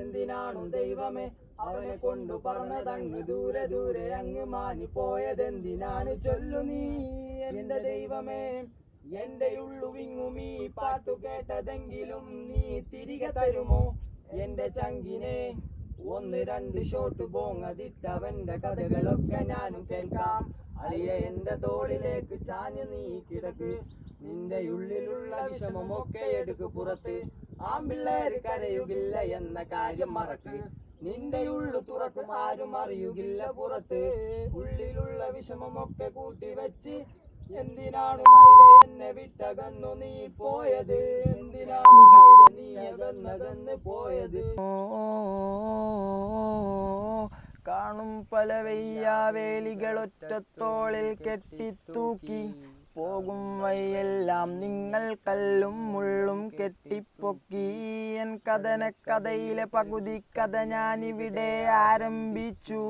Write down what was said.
എന്തിനാണു ദൈവമേ അവനെ കൊണ്ടു പറഞ്ഞതങ്ങ് ദൂരെ ദൂരെ അങ്ങ് മാനി പോയതെന്തിനാണ് ചൊല്ലു നീ? എന്റെ ദൈവമേ എന്റെ ഉള്ളുവിങ്ങും ഈ പാട്ടു കേട്ടതെങ്കിലും നീ തിരികെ തരുമോ? എന്റെ ചങ്കിനെ ഒന്ന് രണ്ട് ഷോട്ട് പോങ്ങതിട്ടവന്റെ കഥകളൊക്കെ ഞാനും കേൾക്കാം. അളിയ എന്റെ തോളിലേക്ക് ചാഞ്ഞു നീ കിടക്ക്. നിന്റെ ഉള്ളിലുള്ള വിഷമമൊക്കെ എടുക്കു പുറത്ത്. ആ പിള്ളേർ കരയുകില്ല എന്ന കാര്യം മറക്ക്. നിന്റെ ഉള്ളു തുറക്കും ആരും അറിയുകില്ല പുറത്ത്. ഉള്ളിലുള്ള വിഷമമൊക്കെ കൂട്ടി വെച്ച് എന്തിനാണ് മൈര എന്നെ വിട്ടകന്നു നീ പോയത്? എന്തിനാണ് മൈര നീ അകന്നകന്ന് പോയത്? കാണും പല വെയ്യാവേലികൾ ഒറ്റത്തോളിൽ കെട്ടിത്തൂക്കി പോകും വഴിയെല്ലാം നിങ്ങൾ കല്ലും മുള്ളും കെട്ടിപ്പൊക്കി. എൻ കഥന കഥയിലെ പകുതി കഥ ഞാനിവിടെ ആരംഭിച്ചു.